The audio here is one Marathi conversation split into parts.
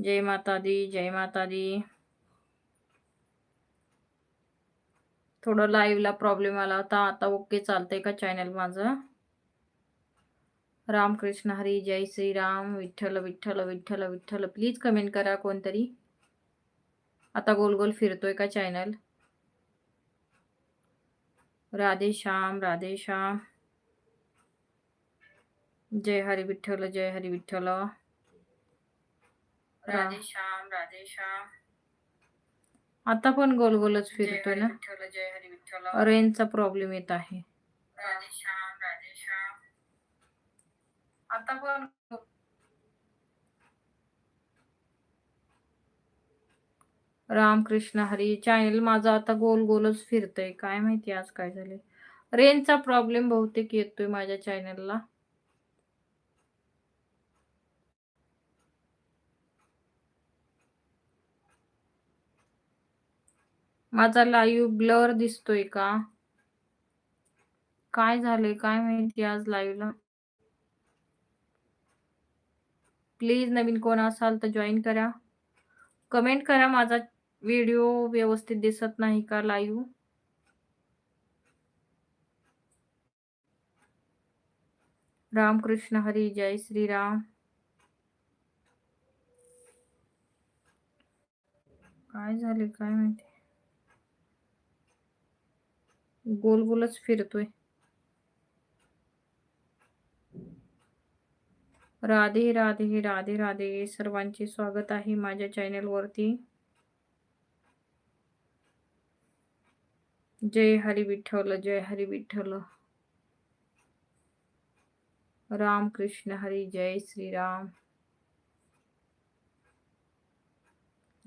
जय माता दी जय माता दी. थोडं लाईव्हला प्रॉब्लेम आला होता. आता ओके चालतंय का चॅनल माझं? रामकृष्ण हरी जय श्रीराम. विठ्ठल विठ्ठल विठ्ठल विठ्ठल. प्लीज कमेंट करा कोणतरी. आता गोल गोल फिरतोय का चॅनल राधे श्याम राधे श्याम. जय हरी विठ्ठल जय हरी विठ्ठल. राधे श्याम राधे श्याम आता पण गोल गोलच फिरतोय ना? रेंजचा प्रॉब्लेम येत आहे. राधे श्याम आता पण रामकृष्ण हरी चॅनल माझा आता गोल गोलच फिरतय. काय माहिती आज काय झाले रेंजचा प्रॉब्लेम बहुतेक येतोय माझ्या चॅनलला माझा लाईव्ह ब्लर दिसतोय का? काय झाले काय माहिती आज लाईव्हला? प्लीज नवीन कोण असाल तर जॉईन करा. कमेंट करा माझा व्हिडिओ व्यवस्थित दिसत नाही का लाईव्ह? रामकृष्ण हरी जय श्रीराम. काय झाले काय माहिती? गोल गोलच फिरतोय. राधे राधे राधे राधे. सर्वांचे स्वागत आहे माझ्या चॅनल वरती. जय हरी विठ्ठल जय हरी विठ्ठल. राम कृष्ण हरी जय श्रीराम.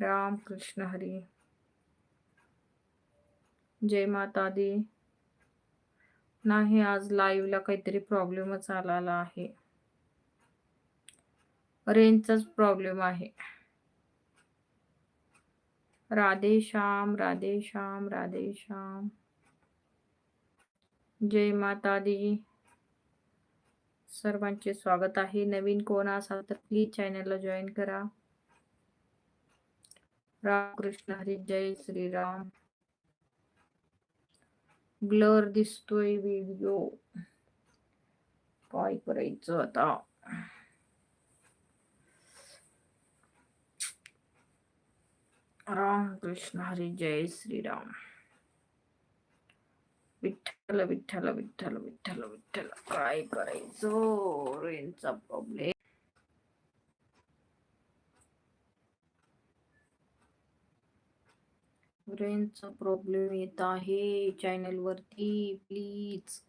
राम कृष्ण हरी. जय माता दी. नाही आज लाईव्हला काहीतरी प्रॉब्लेमच आलेला आहे. रेंजचाच प्रॉब्लेम आहे. राधे श्याम राधे श्याम राधे श्याम. जय माता दी सर्वांचे स्वागत आहे. नवीन कोण असाल तर प्लीज चॅनलला जॉईन करा. रामकृष्ण हरी जय श्रीराम. ब्लर दिसतोय व्हिडिओ काय करायचं आता राम कृष्ण हरी जय श्रीराम विठ्ठल विठ्ठल विठ्ठल विठ्ठल विठ्ठल काय करायचं रेंजचा प्रॉब्लेम रेंजचा प्रॉब्लेम येत आहे चॅनल वरती प्लीज.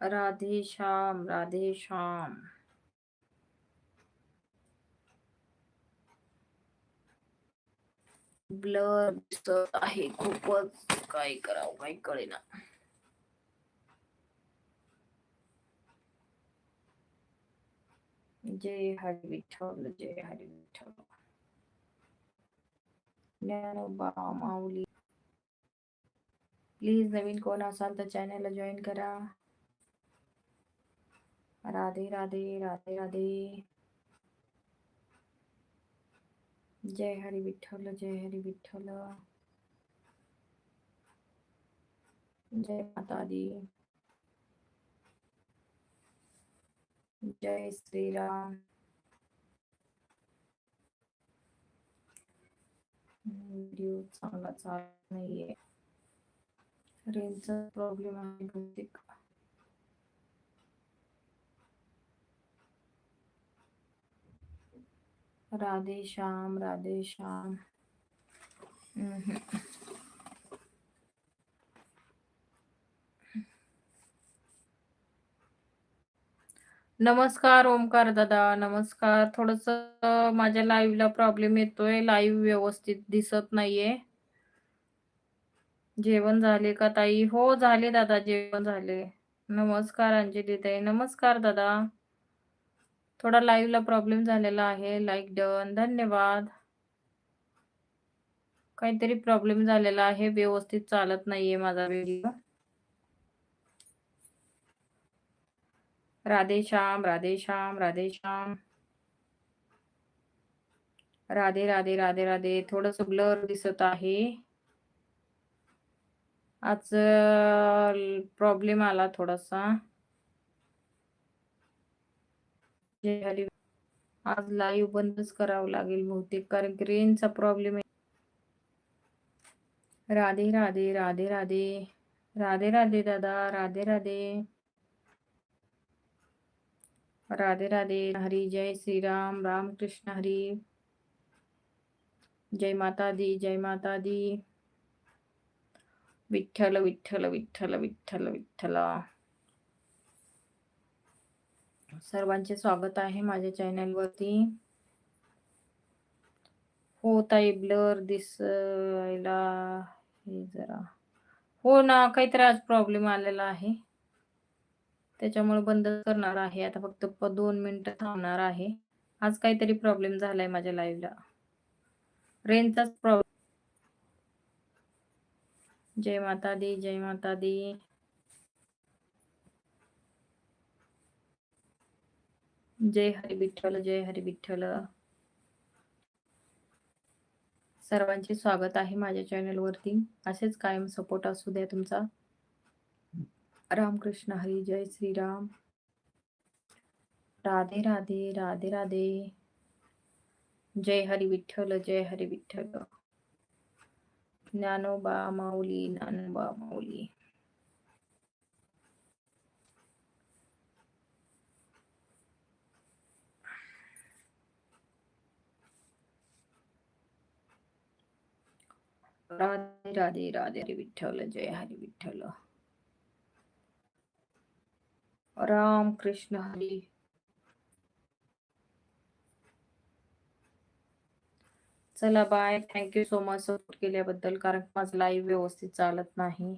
राधे श्याम राधे श्याम. ब्लर दिसत आहे. खूपच काय करावं काही कळेना. जय हरी विठ्ठल जय हरी विठ्ठल. ज्ञानोबा माऊली. प्लीज नवीन कोण असाल तर चॅनलला जॉईन करा. राधे राधे राधे राधे. जय हरी विठ्ठल जय हरी विठ्ठल. जय माता दी. जय श्रीराम व्हिडिओ चांगला चालत नाहीये रेंजचा प्रॉब्लेम आहे बहुतेक राधे श्याम राधे श्याम नमस्कार ओमकार दादा. नमस्कार. थोडस माझ्या लाईव्हला प्रॉब्लेम येतोय. लाईव्ह व्यवस्थित दिसत नाहीये. जेवण झाले का ताई? हो झाले दादा जेवण झाले. नमस्कार अंजली ताई नमस्कार दादा. थोडा लाईव्हला प्रॉब्लेम झालेला आहे. लाईक डन धन्यवाद. काहीतरी प्रॉब्लेम झालेला आहे. व्यवस्थित चालत नाहीये माझा व्हिडिओ राधे श्याम राधे श्याम राधे श्याम. राधे राधे राधे राधे. थोडस ब्लर दिसत आहे. आज प्रॉब्लेम आला थोडासा. आज लाईव्ह बंदच करावं लागेल बहुतेक कारण की रेंजचा प्रॉब्लेम आहे. राधे राधे राधे राधे. राधे राधे दादा. राधे राधे. राधे राधे हरी जय श्री राम राम कृष्ण हरी। जय माता दी जय माता दी विठ्ठल विठ्ठल विठ्ठल विठ्ठल विठ्ठल। सर्वांचे स्वागत आहे माझ्या चॅनल वरती हो ताई ब्लर दिसायला हे जरा. हो ना काहीतरी आज प्रॉब्लेम आलेला आहे. त्याच्यामुळे बंद करणार आहे. आता फक्त दोन मिनिटं थांबणार आहे. आज काहीतरी प्रॉब्लेम झालाय माझ्या लाईव्हला रेंजचाच प्रॉब्लेम जय माता दी जय माता दी. जय हरी विठ्ठल जय हरी विठ्ठल. सर्वांचे स्वागत आहे माझ्या चॅनल वरती. असेच कायम सपोर्ट असू द्या तुमचा. रामकृष्ण हरी जय श्रीराम. राधे राधे राधे राधे. जय हरी विठ्ठल जय हरी विठ्ठल. ज्ञानोबा माऊली ज्ञानोबा माऊली. राधे राधे राधे हरी विठ्ठल जय हरी विठ्ठल. राम कृष्ण हरी. चला bye thank you so much support केल्याबद्दल कारण माझं लाईव्ह व्यवस्थित चालत नाही.